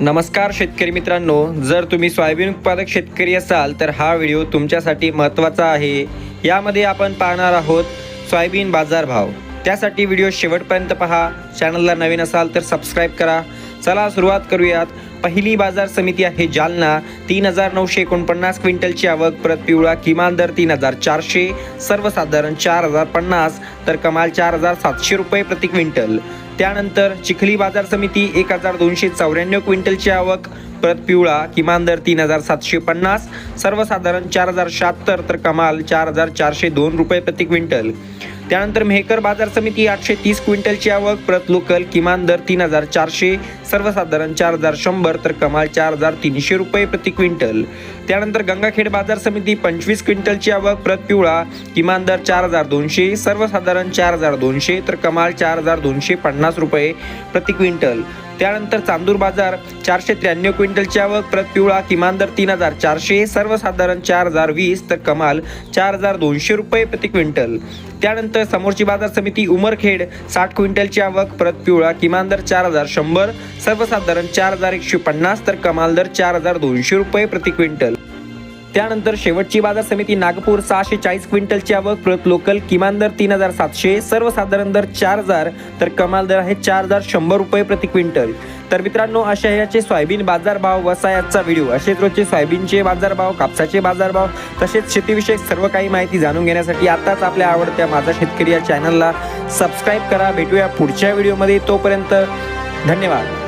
नमस्कार शेतकरी मित्रांनो जर तुम्ही सोयाबीन उत्पादक शेतकरी असाल तर हा व्हिडिओ तुमच्यासाठी महत्त्वाचा आहे. यामध्ये आपण पाहणार आहोत सोयाबीन बाजारभाव. त्यासाठी व्हिडिओ शेवटपर्यंत पहा. चॅनलला नवीन असाल तर सबस्क्राईब करा. चला सुरुवात करूयात. पहिली बाजार समिती आहे जालना. तीन हजार नऊशे एकोणपन्नास क्विंटलची आवक प्रत पिवळा किमान दर तीन हजार चारशे सर्वसाधारण चार हजार पन्नास तर कमाल चार हजार सातशे रुपये प्रति क्विंटल. त्यानंतर चिखली बाजार समिती एक हजार दोनशे चौऱ्याण्णव क्विंटलची आवक प्रत पिवळा किमान दर तीन हजार सातशे पन्नास सर्वसाधारण चार हजार शहात्तर तर कमाल चार हजार चारशे दोन रुपये प्रति क्विंटल. त्यानंतर मेहकर बाजार समिती आठशे तीस क्विंटलची आवक प्रत लोकल किमान दर तीन हजार चारशे सर्वसाधारण चार हजार शंभर तर कमाल चार हजार तीनशे रुपये प्रति क्विंटल. त्यानंतर गंगाखेड बाजार समिती पंचवीस क्विंटलची आवक प्रत पिवळा किमान दर चार हजार दोनशे सर्वसाधारण चार हजार दोनशे तर कमाल चार हजार दोनशे पन्नास रुपये प्रति क्विंटल. त्यानंतर चांदूर बाजार चारशे त्र्याण्णव क्विंटलची आवक प्रत पिवळा किमान दर तीन हजार चारशे सर्वसाधारण चार हजार वीस तर कमाल चार हजार दोनशे रुपये प्रति क्विंटल. त्यानंतर समोरची बाजार समिती उमरखेड साठ क्विंटलची आवक प्रत पिवळा किमान दर चार हजार शंभर सर्वसाधारण चार हजार एकशे पन्नास तर कमाल दर चार हजार दोनशे रुपये प्रति क्विंटल. त्यानंतर शेवटची बाजार समिती नागपूर सहाशे चाळीस क्विंटलची आवक प्रत लोकल किमान दर तीन हजार सातशे सर्वसाधारण दर चार हजार तर कमाल दर आहे चार हजार शंभर रुपये प्रति क्विंटल. तर मित्रांनो अशा याचे सोयाबीन बाजारभाव वसा याचा व्हिडिओ असेच रोजचे सोयाबीनचे बाजारभाव कापसाचे बाजारभाव तसेच शेतीविषयक सर्व काही माहिती जाणून घेण्यासाठी आताच आपल्या आवडत्या माझा शेतकरी या चॅनलला सबस्क्राईब करा. भेटूया पुढच्या व्हिडिओमध्ये तोपर्यंत धन्यवाद.